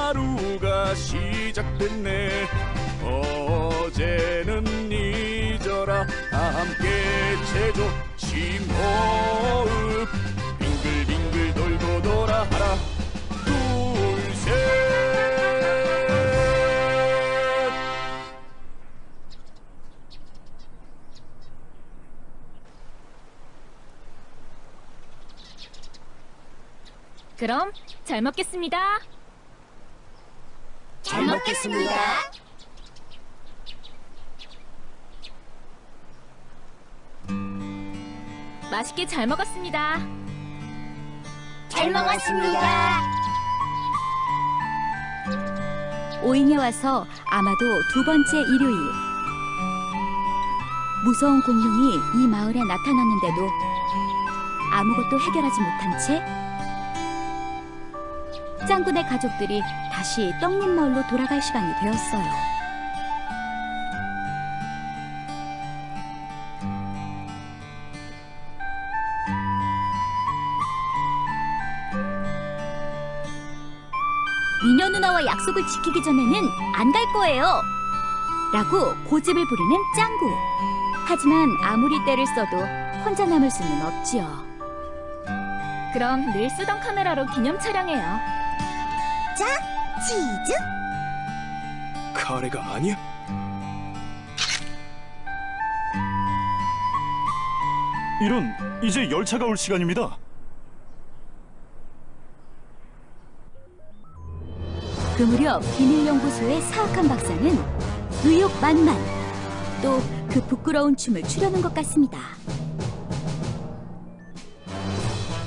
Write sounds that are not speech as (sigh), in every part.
하루가 시작됐네. 어제는 잊어라. 다 함께 제조 심호흡. 빙글빙글 돌고 돌아 하나 둘셋. 그럼 잘 먹겠습니다. 잘 먹겠습니다. 맛있게 잘 먹었습니다. 잘 먹었습니다. 오인에 와서 아마도 두 번째 일요일. 무서운 공룡이 이 마을에 나타났는데도 아무것도 해결하지 못한 채 짱군의 가족들이 다시 떡잎 마을로 돌아갈 시간이 되었어요. 미녀 누나와 약속을 지키기 전에는 안 갈 거예요. 라고 고집을 부리는 짱구. 하지만 아무리 때를 써도 혼자 남을 수는 없지요. 그럼 늘 쓰던 카메라로 기념 촬영해요. 치즈? 카레가 아니야? 이런 이제 열차가 올 시간입니다. 그 무렵 비밀연구소의 사악한 박사는 의욕 만만 또 그 부끄러운 춤을 추려는 것 같습니다.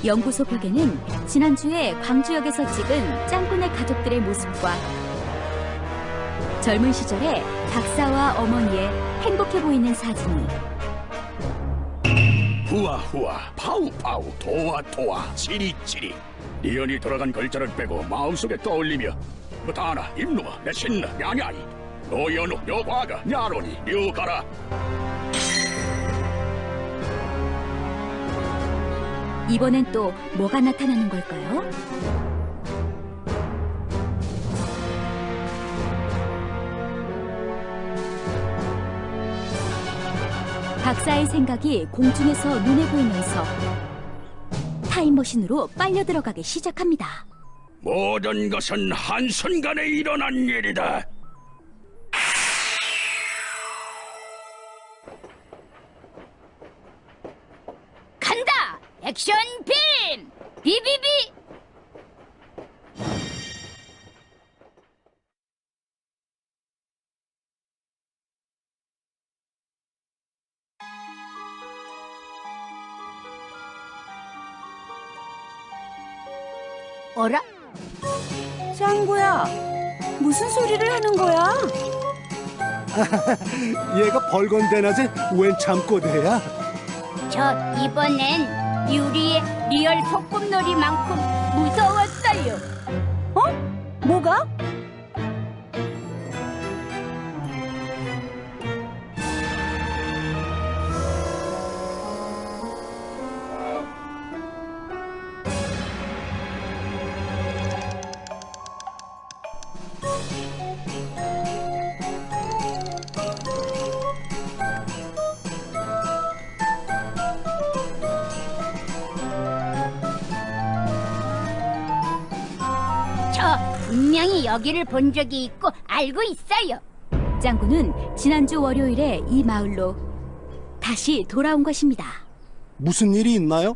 연구소 벽에는 지난주에 광주역에서 찍은 짱군의 가족들의 모습과 젊은 시절의 박사와 어머니의 행복해 보이는 사진이. 후아 후아 파우 파우 도와 도와 치리치리. 리언이 돌아간 글자를 빼고 마음속에 떠올리며 무타나 임누아 내신나 냐냐이. 노연우 여과가 냐로니 류가라 이번엔 또 뭐가 나타나는 걸까요? 박사의 생각이 공중에서 눈에 보이면서 타임머신으로 빨려 들어가기 시작합니다. 모든 것은 한순간에 일어난 일이다 액션 빔! 비비비! 어라? 짱구야, 무슨 소리를 하는 거야? (laughs) 얘가 벌건 대낮에 웬 잠꼬대야? 저 이번엔 유리의 리얼 소꿉놀이만큼 무서웠어요. 뭐가? 분명히 여기를 본 적이 있고 알고 있어요. 짱구는 지난주 월요일에 이 마을로 다시 돌아온 것입니다. 무슨 일이 있나요?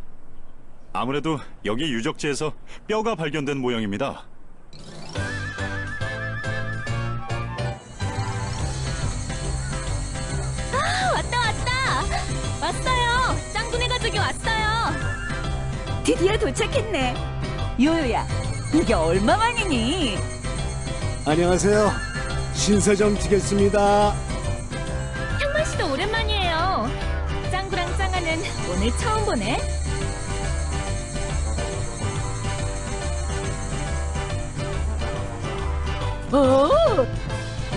아무래도 여기 유적지에서 뼈가 발견된 모양입니다. 왔다 왔다. 왔어요. 짱구네 가족이 왔어요. 드디어 도착했네. 요요야, 이게 얼마만이니? 안녕하세요. 신세정 티겠습니다. 향만 씨도 오랜만이에요. 짱구랑 짱아는 오늘 처음 보네. 오!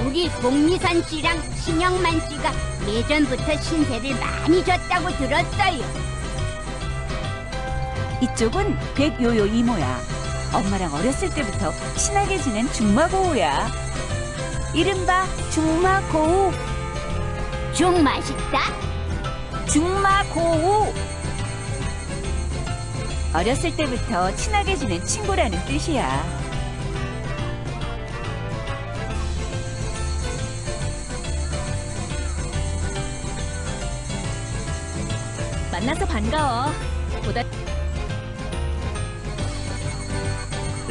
우리 복리산 씨랑 신영만 씨가 예전부터 신세를 많이 졌다고 들었어요. 이쪽은 백요요 이모야. 엄마랑 어렸을 때부터 친하게 지낸 중마고우야. 이른바 중마고우, 중 맛있다. 중마고우. 어렸을 때부터 친하게 지낸 친구라는 뜻이야. 만나서 반가워. 보다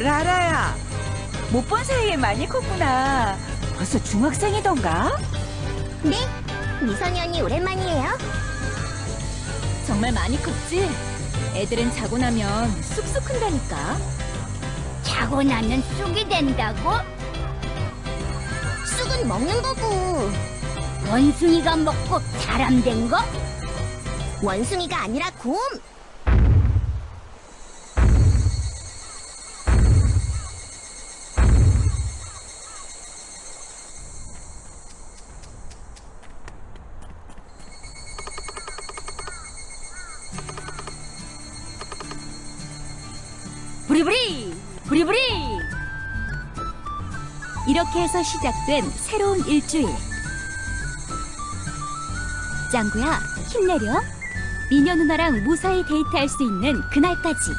라라야, 못 본 사이에 많이 컸구나. 벌써 중학생이던가? 네, 미성년이 오랜만이에요. 정말 많이 컸지? 애들은 자고 나면 쑥쑥 큰다니까. 자고 나면 쑥이 된다고? 쑥은 먹는 거고. 원숭이가 먹고 사람 된 거? 원숭이가 아니라 곰. 해서 시작된 새로운 일주일. 짱구야, 힘내렴. 미녀 누나랑 무사히 데이트할 수 있는 그날까지.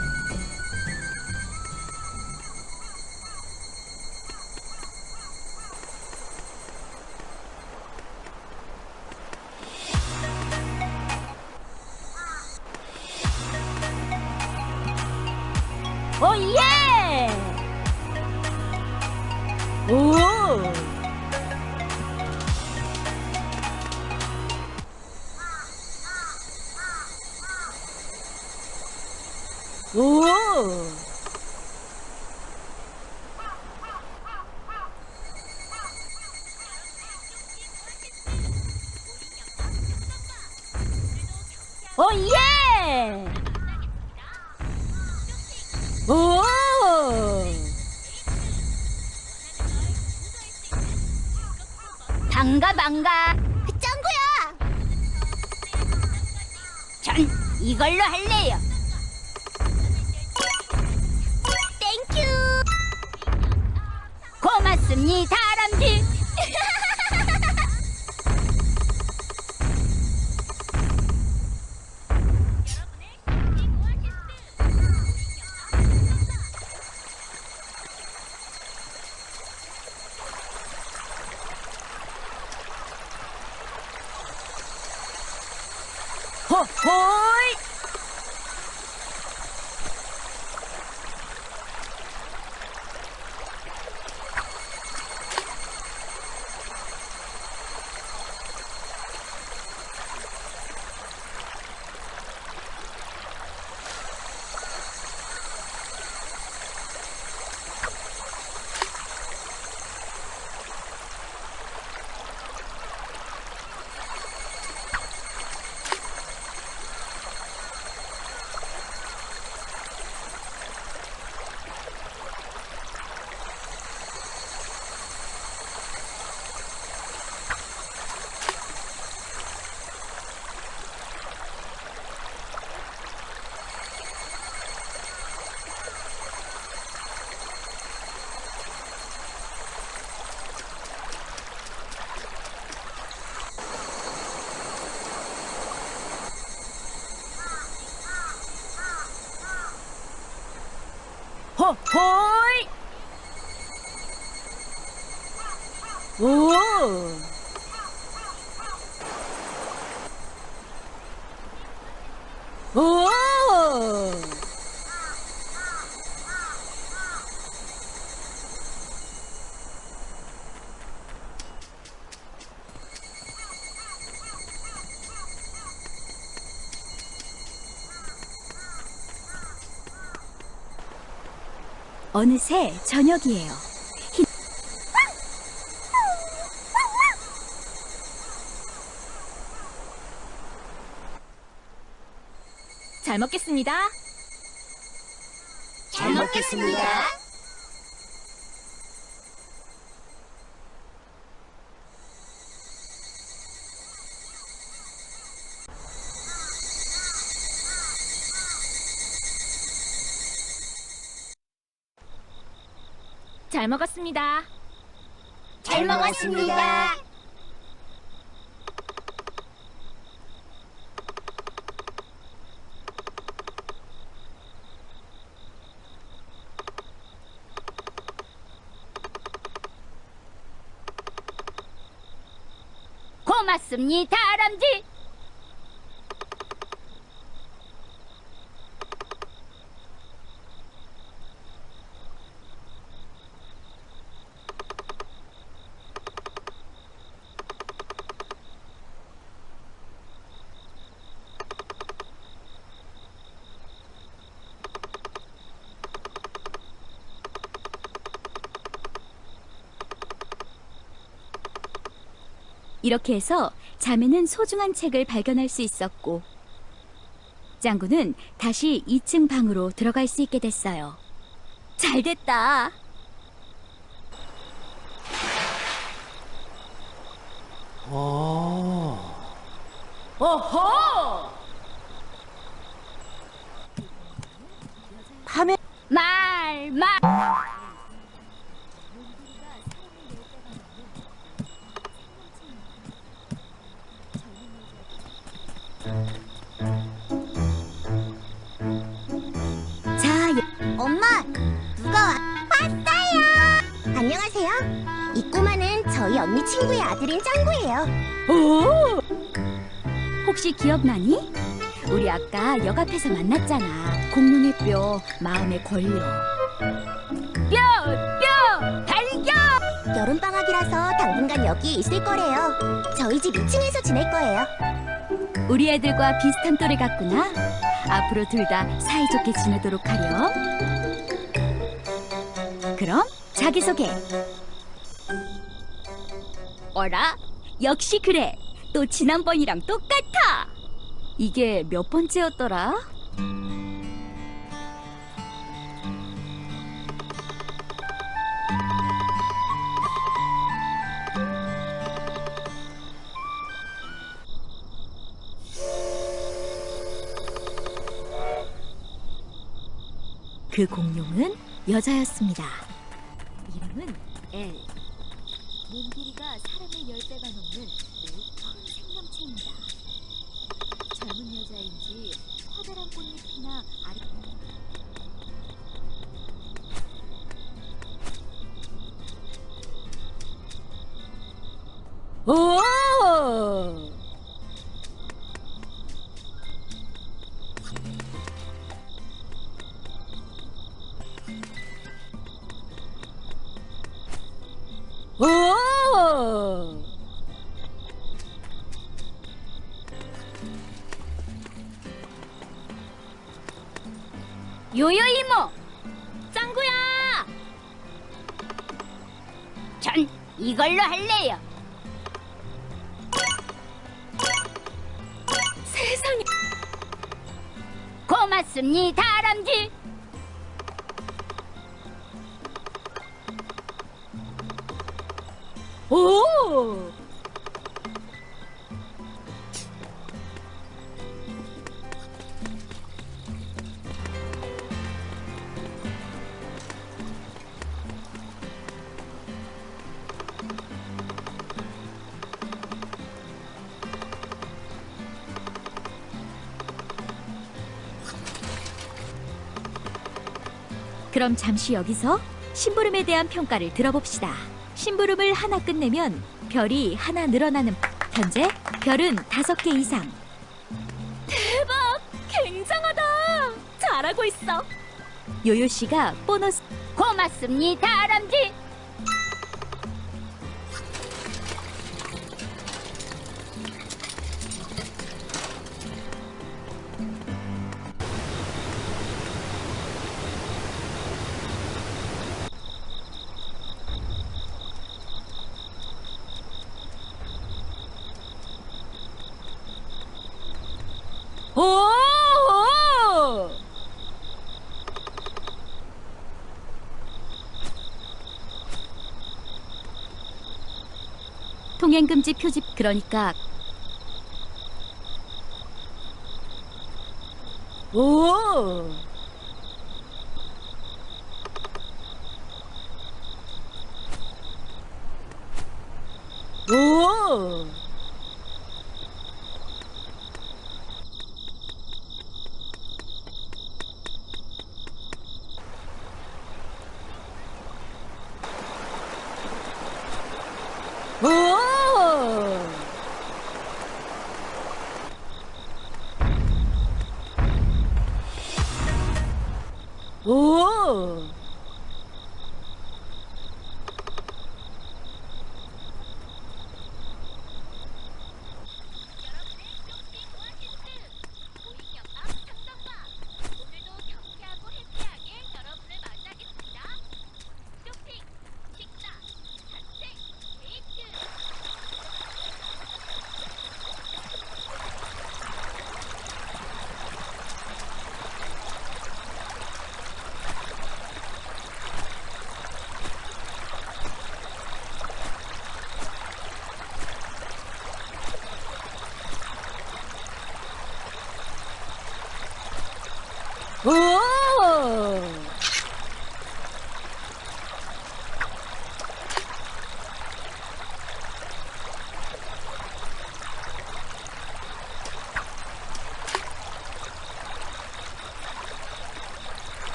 오! 반가 반가. 짱구야. 전 이걸로 할래요. 호호이! 오! 오! 어느새 저녁이에요. 잘 먹겠습니다. 잘 먹겠습니다. 먹었습니다. 잘 먹었습니다. 고맙습니다, 다람쥐. 이렇게 해서 자매는 소중한 책을 발견할 수 있었고 짱구는 다시 2층 방으로 들어갈 수 있게 됐어요. 잘 됐다. 아, 오호! 밤에 말, 말. 엄마, 누가 와? 왔어요. 안녕하세요. 이 꼬마는 저희 언니 친구의 아들인 짱구예요. 오! 혹시 기억나니? 우리 아까 역 앞에서 만났잖아. 공룡의 뼈 마음에 걸려. 뼈, 뼈, 발견! 여름 방학이라서 당분간 여기에 있을 거래요. 저희 집 2층에서 지낼 거예요. 우리 애들과 비슷한 또래 같구나. 앞으로 둘 다 사이좋게 지내도록 하렴. 그럼 자기소개. 어라? 역시 그래. 또 지난번이랑 똑같아. 이게 몇 번째였더라? 그 공룡은 여자였습니다. 이름은 엘. 몸 길이가 사람의 열 배가 넘는 매우 큰 생명체입니다. 젊은 여자인지 커다란 꽃잎이나 아리 오! 요요 이모! 짱구야! 전 이걸로 할래요. 세상에 고맙습니다, 다람쥐. 오! 그럼 잠시 여기서 심부름에 대한 평가를 들어봅시다. 심부름을 하나 끝내면 별이 하나 늘어나는 현재 별은 다섯 개 이상. 대박! 굉장하다! 잘하고 있어. 요요 씨가 보너스 고맙습니다, 다람쥐. 오! 통행 금지 표집 그러니까 오! 오! 오!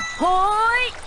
호호이!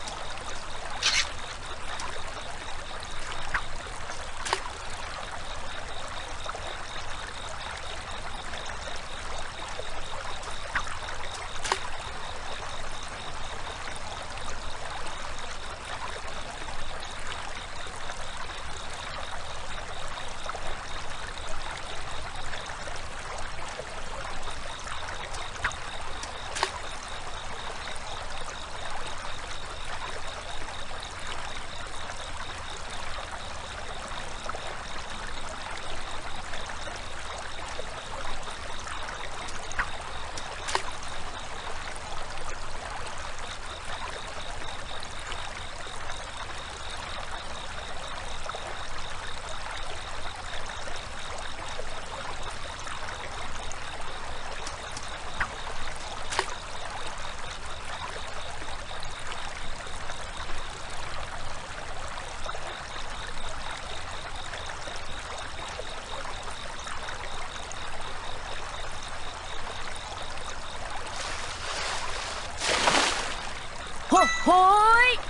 호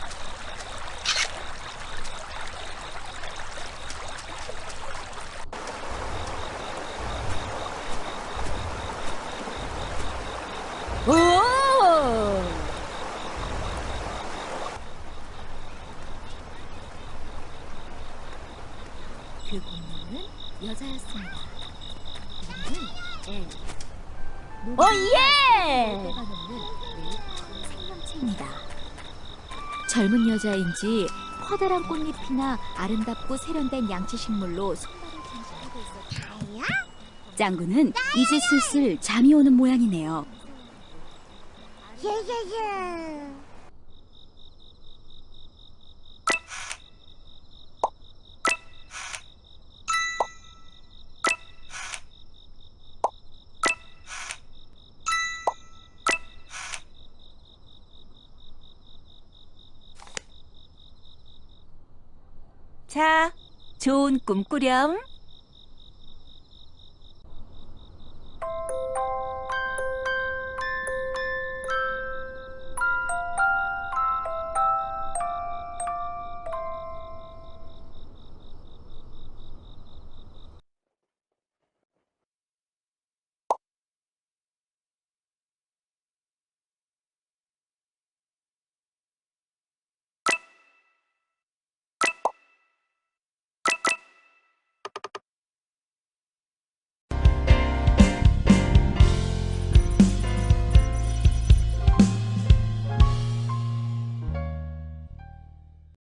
젊은 여자인지 커다란 꽃잎이나 아름답고 세련된 양치식물로 손발을 장식하고 있었다. 짱구는 이제 슬슬 잠이 오는 모양이네요. 자, 좋은 꿈 꾸렴.